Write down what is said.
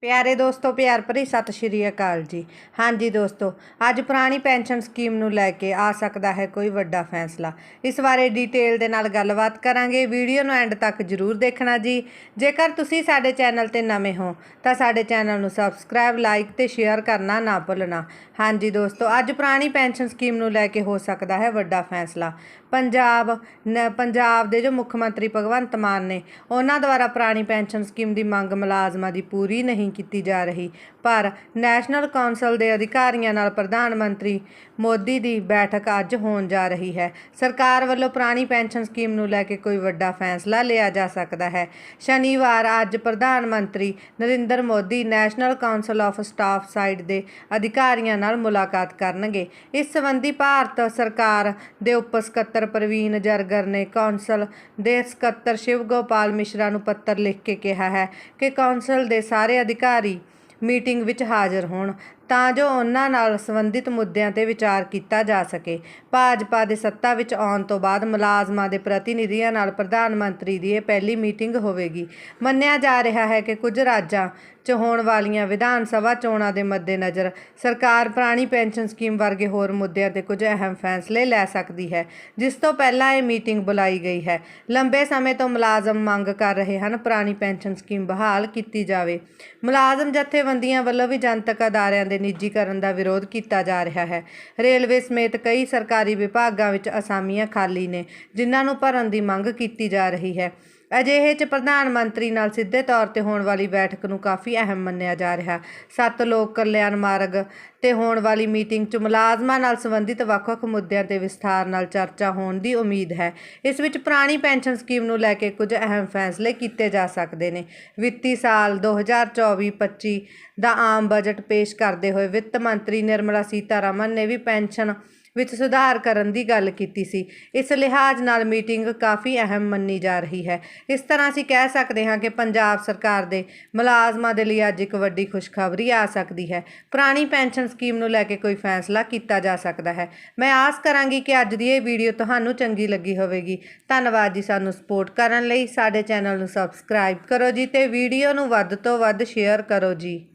ਪਿਆਰੇ ਦੋਸਤੋ, ਪਿਆਰ ਭਰੀ ਸਤਿ ਸ਼੍ਰੀ ਅਕਾਲ ਜੀ। ਹਾਂਜੀ ਦੋਸਤੋ, ਅੱਜ ਪੁਰਾਣੀ ਪੈਨਸ਼ਨ ਸਕੀਮ ਨੂੰ ਲੈ ਕੇ ਆ ਸਕਦਾ ਹੈ ਕੋਈ ਵੱਡਾ ਫੈਸਲਾ। ਇਸ ਬਾਰੇ ਡਿਟੇਲ ਦੇ ਨਾਲ ਗੱਲਬਾਤ ਕਰਾਂਗੇ। ਵੀਡੀਓ ਨੂੰ ਐਂਡ ਤੱਕ ਜਰੂਰ ਦੇਖਣਾ ਜੀ। ਜੇਕਰ ਤੁਸੀਂ ਸਾਡੇ ਚੈਨਲ ਤੇ ਨਵੇਂ ਹੋ, ਤਾਂ ਸਾਡੇ ਚੈਨਲ ਨੂੰ ਸਬਸਕ੍ਰਾਈਬ ਲਾਈਕ ਤੇ ਸ਼ੇਅਰ ਕਰਨਾ ਨਾ ਭੁੱਲਣਾ। ਹਾਂਜੀ ਦੋਸਤੋ, ਅੱਜ ਪੁਰਾਣੀ ਪੈਨਸ਼ਨ ਸਕੀਮ ਨੂੰ ਲੈ ਕੇ ਹੋ ਸਕਦਾ ਹੈ ਵੱਡਾ ਫੈਸਲਾ। ਪੰਜਾਬ, ਨ- ਪੰਜਾਬ ਦੇ ਜੋ ਮੁੱਖ ਮੰਤਰੀ ਭਗਵੰਤ ਮਾਨ ਨੇ, ਉਹਨਾਂ ਦੁਆਰਾ ਪੁਰਾਣੀ ਪੈਨਸ਼ਨ ਸਕੀਮ ਦੀ ਮੰਗ ਮੁਲਾਜ਼ਮਾਂ ਦੀ ਪੂਰੀ ਨਹੀਂ ਕੀਤੀ ਜਾ ਰਹੀ। ਪਰ ਨੈਸ਼ਨਲ ਕੌਂਸਲ ਦੇ ਅਧਿਕਾਰੀਆਂ ਨਾਲ ਪ੍ਰਧਾਨ ਮੰਤਰੀ ਮੋਦੀ ਦੀ ਬੈਠਕ ਅੱਜ ਹੋਣ ਜਾ ਰਹੀ ਹੈ। ਸਰਕਾਰ ਵੱਲੋਂ ਪੁਰਾਣੀ ਪੈਨਸ਼ਨ ਸਕੀਮ ਨੂੰ ਲੈ ਕੇ ਕੋਈ ਵੱਡਾ ਫੈਸਲਾ ਲਿਆ ਜਾ ਸਕਦਾ ਹੈ। ਸ਼ਨੀਵਾਰ ਅੱਜ ਪ੍ਰਧਾਨ ਮੰਤਰੀ Narendra Modi national council of staff side ਦੇ ਅਧਿਕਾਰੀਆਂ ਨਾਲ ਮੁਲਾਕਾਤ ਕਰਨਗੇ। ਇਸ ਸੰਬੰਧੀ ਭਾਰਤ ਸਰਕਾਰ ਦੇ ਉਪ ਸਕੱਤਰ ਪ੍ਰਵੀਨ ਜਰਗਰ ਨੇ ਕੌਂਸਲ ਦੇ ਸਕੱਤਰ ਸ਼ਿਵ ਗੋਪਾਲ ਮਿਸ਼ਰਾ ਨੂੰ ਪੱਤਰ ਲਿਖ ਕੇ ਕਿਹਾ ਹੈ ਕਿ ਕੌਂਸਲ ਦੇ ਸਾਰੇ ਅਧਿਕਾਰੀ ਮੀਟਿੰਗ ਵਿੱਚ ਹਾਜ਼ਰ ਹੋਣ ਤਾਂ ਜੋ ਉਹਨਾਂ ਨਾਲ ਸੰਬੰਧਿਤ ਮੁੱਦਿਆਂ ਤੇ ਵਿਚਾਰ ਕੀਤਾ ਜਾ ਸਕੇ। ਭਾਜਪਾ ਦੇ ਸੱਤਾ ਵਿੱਚ ਆਉਣ ਤੋਂ ਬਾਅਦ ਮੁਲਾਜ਼ਮਾਂ ਦੇ ਪ੍ਰਤੀਨਿਧੀਆਂ ਨਾਲ ਪ੍ਰਧਾਨ ਮੰਤਰੀ ਦੀ ਇਹ ਪਹਿਲੀ ਮੀਟਿੰਗ ਹੋਵੇਗੀ। ਮੰਨਿਆ ਜਾ ਰਿਹਾ ਹੈ ਕਿ ਕੁਝ ਰਾਜਾਂ 'ਚ ਹੋਣ ਵਾਲੀਆਂ ਵਿਧਾਨ ਸਭਾ ਚੋਣਾਂ ਦੇ ਮੱਦੇਨਜ਼ਰ ਸਰਕਾਰ ਪੁਰਾਣੀ ਪੈਨਸ਼ਨ ਸਕੀਮ ਵਰਗੇ ਹੋਰ ਮੁੱਦਿਆਂ ਤੇ ਕੁਝ ਅਹਿਮ ਫੈਸਲੇ ਲੈ ਸਕਦੀ ਹੈ, ਜਿਸ ਤੋਂ ਪਹਿਲਾਂ ਇਹ ਮੀਟਿੰਗ ਬੁਲਾਈ ਗਈ ਹੈ। ਲੰਬੇ ਸਮੇਂ ਤੋਂ ਮੁਲਾਜ਼ਮ ਮੰਗ ਕਰ ਰਹੇ ਹਨ ਪੁਰਾਣੀ ਪੈਨਸ਼ਨ ਸਕੀਮ ਬਹਾਲ ਕੀਤੀ ਜਾਵੇ। ਮੁਲਾਜ਼ਮ ਜਥੇਬੰਦੀਆਂ ਵੱਲੋਂ ਵੀ ਜਨਤਕ ਅਦਾਰਿਆਂ ਦੇ ਨਿੱਜੀਕਰਨ ਦਾ ਵਿਰੋਧ ਕੀਤਾ ਜਾ ਰਿਹਾ ਹੈ। ਰੇਲਵੇ ਸਮੇਤ ਕਈ ਸਰਕਾਰੀ ਵਿਭਾਗਾਂ ਵਿੱਚ ਅਸਾਮੀਆਂ ਖਾਲੀ ਨੇ, ਜਿਨ੍ਹਾਂ ਨੂੰ ਭਰਨ ਦੀ ਮੰਗ ਕੀਤੀ ਜਾ ਰਹੀ ਹੈ। ਅਜਿਹੇ ਚ ਪ੍ਰਧਾਨ ਮੰਤਰੀ ਨਾਲ ਸਿੱਧੇ ਤੌਰ ਤੇ ਹੋਣ ਵਾਲੀ ਬੈਠਕ ਨੂੰ ਕਾਫੀ ਅਹਿਮ ਮੰਨਿਆ ਜਾ ਰਿਹਾ। ਸੱਤ ਲੋਕ ਕਲਿਆਣ ਮਾਰਗ ਤੇ ਹੋਣ ਵਾਲੀ ਮੀਟਿੰਗ ਚ ਮੁਲਾਜ਼ਮਾਂ ਨਾਲ ਸੰਬੰਧਿਤ ਵੱਖ-ਵੱਖ ਮੁੱਦਿਆਂ ਤੇ ਵਿਸਥਾਰ ਨਾਲ ਚਰਚਾ ਹੋਣ ਦੀ ਉਮੀਦ ਹੈ। ਇਸ ਵਿੱਚ ਪੁਰਾਣੀ ਪੈਨਸ਼ਨ ਸਕੀਮ ਨੂੰ ਲੈ ਕੇ ਕੁਝ ਅਹਿਮ ਫੈਸਲੇ ਕੀਤੇ ਜਾ ਸਕਦੇ ਨੇ। ਵਿੱਤੀ ਸਾਲ 2024-25 ਦਾ ਆਮ ਬਜਟ ਪੇਸ਼ ਕਰਦੇ ਹੋਏ ਵਿੱਤ ਮੰਤਰੀ ਨਿਰਮਲਾ ਸੀਤਾਰਮਨ ਨੇ ਵੀ ਪੈਨਸ਼ਨ ਵਿੱਚ ਸੁਧਾਰ ਕਰਨ ਦੀ ਗੱਲ ਕੀਤੀ ਸੀ। ਇਸ ਲਿਹਾਜ਼ ਨਾਲ ਮੀਟਿੰਗ ਕਾਫੀ ਅਹਿਮ ਮੰਨੀ ਜਾ ਰਹੀ ਹੈ। ਇਸ ਤਰ੍ਹਾਂ ਅਸੀਂ ਕਹਿ ਸਕਦੇ ਹਾਂ ਕਿ ਪੰਜਾਬ ਸਰਕਾਰ ਦੇ ਮੁਲਾਜ਼ਮਾਂ ਦੇ ਲਈ ਅੱਜ ਇੱਕ ਵੱਡੀ ਖੁਸ਼ਖਬਰੀ ਆ ਸਕਦੀ ਹੈ। ਪੁਰਾਣੀ ਪੈਨਸ਼ਨ ਸਕੀਮ ਨੂੰ ਲੈ ਕੇ ਕੋਈ ਫੈਸਲਾ ਕੀਤਾ ਜਾ ਸਕਦਾ ਹੈ। ਮੈਂ ਆਸ ਕਰਾਂਗੀ ਕਿ ਅੱਜ ਦੀ ਇਹ ਵੀਡੀਓ ਤੁਹਾਨੂੰ ਚੰਗੀ ਲੱਗੀ ਹੋਵੇਗੀ। ਧੰਨਵਾਦ ਜੀ ਸਾਨੂੰ ਸਪੋਰਟ ਕਰਨ ਲਈ। ਸਾਡੇ ਚੈਨਲ ਨੂੰ ਸਬਸਕ੍ਰਾਈਬ ਕਰੋ ਜੀ ਤੇ ਵੀਡੀਓ ਨੂੰ ਵੱਧ ਤੋਂ ਵੱਧ ਸ਼ੇਅਰ ਕਰੋ ਜੀ।